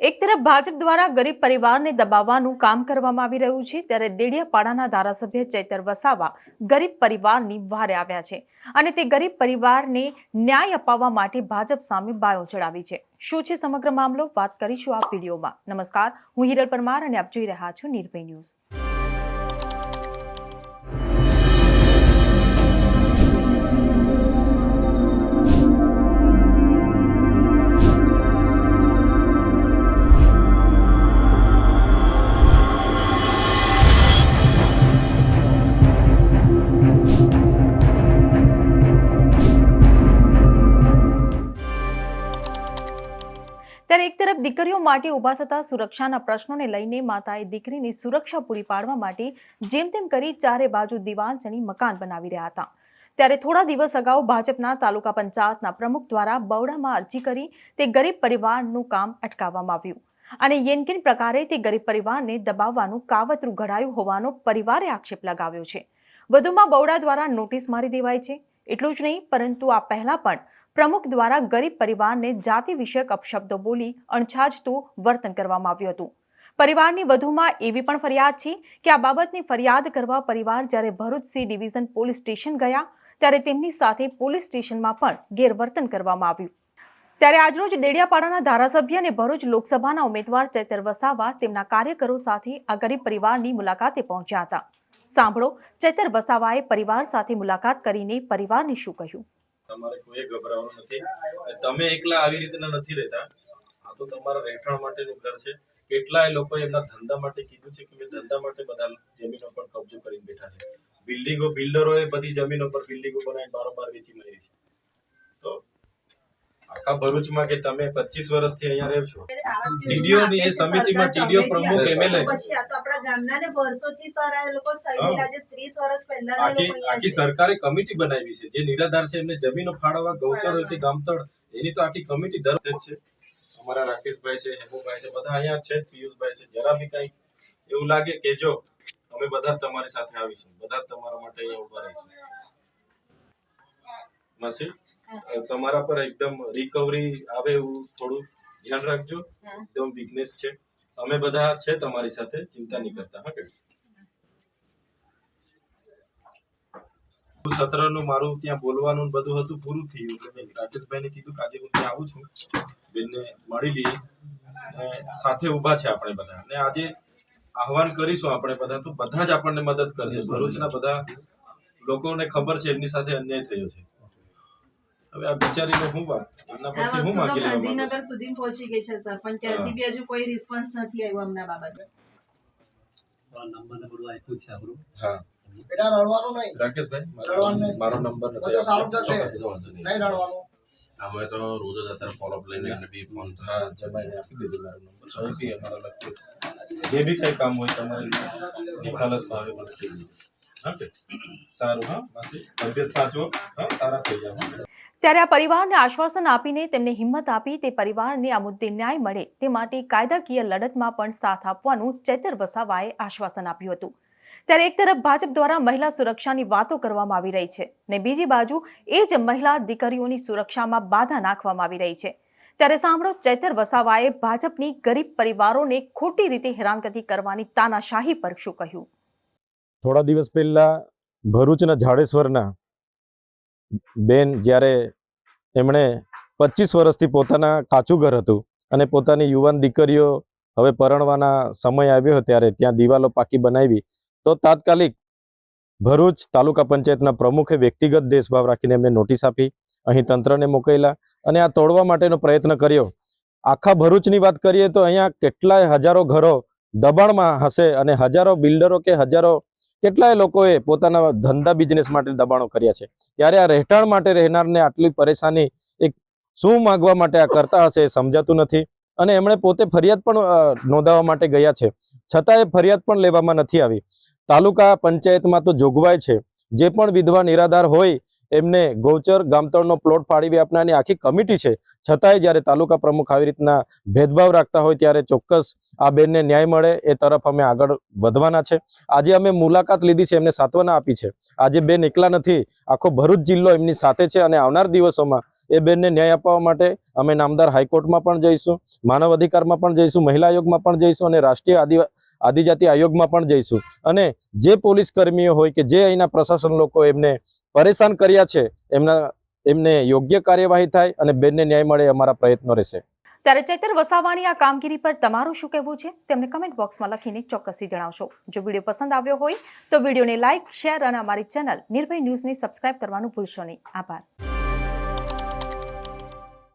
એક તરફ ભાજપ દ્વારા ગરીબ પરિવારને દબાવવાનું કામ કરવામાં આવી રહ્યું છે, ત્યારે દેડિયાપાડાના ધારાસભ્ય ચૈતર વસાવા ગરીબ પરિવારની વારે આવ્યા છે અને તે ગરીબ પરિવારને ન્યાય અપાવવા માટે ભાજપ સામે બાયો ચડાવી છે. શું છે સમગ્ર મામલો? વાત કરીશું આ વિડીયોમાં. નમસ્કાર, હું હિરલ પરમાર અને આપ જોઈ રહ્યા છો નિર્ભય ન્યૂઝ. ત્યારે એક તરફ દીકરીઓ માટે ઊભા થતા સુરક્ષાના પ્રશ્નોને લઈને માતાએ દીકરીની સુરક્ષા પૂરી પાડવા માટે જેમ તેમ કરી ચારે બાજુ દિવાલ ચણી મકાન બનાવી રહ્યા હતા. ત્યારે થોડા દિવસ અગાઉ ભાજપના તાલુકા પંચાયતના પ્રમુખ દ્વારા બવડામાં અરજી કરી તે ગરીબ પરિવારનું કામ અટકાવવામાં આવ્યું. અને યેનકિન પ્રકારે તે ગરીબ પરિવારને દબાવવાનું કાવતરું ઘડાયું હોવાનો પરિવારે આક્ષેપ લગાવ્યો છે. વધુમાં બવડા દ્વારા નોટિસ મારી દેવાય છે. એટલું જ નહીં, પરંતુ આ પહેલા પણ પ્રમુખ દ્વારા ગરીબ પરિવારને જાતિ વિષયક અપશબ્દો બોલી અણછાજતું વર્તન કરવામાં આવ્યું હતું. પરિવારની વધુમાં એવી પણ ફરિયાદ છે કે આ બાબતની ફરિયાદ કરવા પરિવાર જ્યારે Bharuch C division police station ગયા, ત્યારે તેમની સાથે પોલીસ સ્ટેશનમાં પણ ગેરવર્તન કરવામાં આવ્યું. ત્યારે આજરોજ ડેડિયાપાડાના ધારાસભ્ય અને ભરૂચ લોકસભાના ઉમેદવાર ચૈતર વસાવા તેમના કાર્યકરો સાથે આ ગરીબ પરિવારની મુલાકાતે પહોંચ્યા હતા. સાંભળો, ચૈતર વસાવાએ પરિવાર સાથે મુલાકાત કરીને પરિવારને શું કહ્યું? તમારે કોઈ ગભરાવાનું નથી. તમે એકલા આવી રીતના નથી રહેતા. આ તો તમારા રહેઠાણ માટેનું ઘર છે. કેટલાય લોકો એમના ધંધા માટે કીધું છે કે મેં ધંધા માટે બધા જમીનો પર કબજો કરીને બેઠા છે. બિલ્ડિંગો, બિલ્ડરોએ બધી જમીનો પર બિલ્ડિંગો બનાવી બારોબાર વેચી મારી છે. તો આખા ભરૂચમાં કે તમે પચીસ વર્ષથી અહીંયા રહો છો? ટીડીઓ ની એ સમિતિમાં ટીડીઓ પ્રમુખ એમએલએ. પછી આ તો આપણા ગામના ને વર્ષોથી સર આ લોકો સહી આજે 30 વર્ષ પહેલા આખી આખી સરકારે કમિટી બનાવી છે. જે નિરાધાર છે એમને જમીનો ફાળવવા ગૌચર હોય કે ગામતળ એની તો આખી કમિટી દર જ છે. અમારા રાકેશભાઈ છે હેમુભાઈ છે બધા અહીંયા છે પિયુષભાઈ છે જરા બી કઈ એવું લાગે કે જો અમે બધા તમારી સાથે આવીશું. બધા તમારા માટે અહીંયા ઊભા રહીશું. માસી તમારા પર એકદમ રિકવરી આવે એવું થોડું ધ્યાન રાખજો. એકદમ વીકનેસ છે. અમે બધા છે તમારી સાથે ચિંતા નહીં કરતા હા સત્રનું મારું ત્યાં બોલવાનું બધું હતું પૂરું થયું. એટલે મેં રાકેશભાઈને કીધું કે આજે હું ત્યાં આવું છું. બેનને મળી લઈએ. સાથે ઊભા છે આપણે બધા. અને આજે આહવાન કરીશું આપણે બધા તો બધા જ આપણને મદદ કરશે. ભરૂચના બધા લોકોને ખબર છે એમની સાથે અન્યાય થયો છે. હવે આ બિચારીને હું વાત આના પરથી હું માંગી લેવા ગાંધીનગર સુધી પહોંચી ગઈ છે સર. પણ ત્યાંથી બી હજુ કોઈ રિસ્પોન્સ નથી આવ્યો અમના બાબતે. નંબર ને આપ્યું છે આપણું. હા. બેટા રડવાનું નહીં. રાકેશભાઈ મારો નંબર નથી બધું સારું નહીં. રડવાનું. અમે તો રોજ જ અત્યારે ફોલોઅપ લઈને એમને બી ફોન હા જમાઈને આપી દીધું મારો નંબર સૌથી અમારા લખી જે બી કઈ કામ હોય તમારે ત્યારે આ પરિવારને આશ્વાસન આપીને તેમને હિંમત આપી તે પરિવારને આ મુદ્દે ન્યાય મળે તે માટે કાયદાકીય લડતમાં પણ સાથ આપવાનું ચૈતર વસાવાએ આશ્વાસન આપ્યું હતું. ત્યારે એક તરફ ભાજપ દ્વારા મહિલા સુરક્ષાની વાતો કરવામાં આવી રહી છે ને બીજી બાજુ એ જ મહિલા દીકરીઓની સુરક્ષામાં બાધા નાખવામાં આવી રહી છે. ત્યારે સાંભળો, ચૈતર વસાવાએ ભાજપની ગરીબ પરિવારોને ખોટી રીતે હેરાનગતિ કરવાની તાનાશાહી પર શું કહ્યું? થોડા દિવસ પહેલાં ભરૂચના જાડેશ્વરના બેન જ્યારે એમણે પચીસ વર્ષથી પોતાના કાચું ઘર હતું અને પોતાની યુવાન દીકરીઓ હવે પરણવાના સમય આવ્યો ત્યારે ત્યાં દિવાલો પાકી બનાવી, તો તાત્કાલિક ભરૂચ તાલુકા પંચાયતના પ્રમુખે વ્યક્તિગત દેશભાવ રાખીને એમને નોટિસ આપી, અહીં તંત્રને મોકલેલા અને આ તોડવા માટેનો પ્રયત્ન કર્યો. આખા ભરૂચની વાત કરીએ તો અહીંયા કેટલાય હજારો ઘરો દબાણમાં હશે અને હજારો બિલ્ડરો કે હજારો કેટલાય લોકોએ પોતાના ધંધા બિઝનેસ માટે દબાણો કર્યા છે. ત્યારે આ રહેઠાણ માટે રહેનારને આટલી પરેશાની એક શું માગવા માટે આ કરતા હશે એ સમજાતું નથી અને એમણે પોતે ફરિયાદ પણ નોંધાવવા માટે ગયા છે. છતાં એ ફરિયાદ પણ લેવામાં નથી આવી. તાલુકા પંચાયતમાં તો જોગવાઈ છે. જે પણ વિધવા નિરાધાર હોય એમને ગૌચર ગામતળનો પ્લોટ ફાળવી આપનારની આખી કમિટી છે. છતાંય જ્યારે તાલુકા પ્રમુખ આવી રીતના ભેદભાવ રાખતા હોય ત્યારે ચોક્કસ આ બેનને ન્યાય મળે એ તરફ અમે આગળ વધવાના છે. આજે અમે મુલાકાત લીધી છે, એમને સાંત્વના આપી છે. આજે બેન એકલા નથી, આખો ભરૂચ જિલ્લો એમની સાથે છે અને આવનાર દિવસોમાં એ બેનને ન્યાય અપાવવા માટે અમે નામદાર હાઈકોર્ટમાં પણ જઈશું, માનવ અધિકારમાં પણ જઈશું, મહિલા આયોગમાં પણ જઈશું અને રાષ્ટ્રીય આદિ આદિજાતિ આયોગમાં પણ જઈશું. અને જે પોલીસ કર્મીઓ હોય કે જે અહીંના પ્રશાસન લોકો એમને પરેશાન કર્યા છે, એમના, એમને યોગ્ય કાર્યવાહી થાય અને બેનને ન્યાય મળે અમારા પ્રયત્નો રહેશે. ત્યારે ચૈતર વસાવાની આ કામગીરી પર તમારું શું કહેવું છે? તેમને કમેન્ટ બોક્સમાં લખીને ચોક્કસથી જણાવશો. જો વીડિયો પસંદ આવ્યો હોય તો વિડીયોને લાઇક શેર અને અમારી ચેનલ નિર્ભય ન્યૂઝને સબસ્ક્રાઇબ કરવાનું ભૂલશો નહીં. આભાર.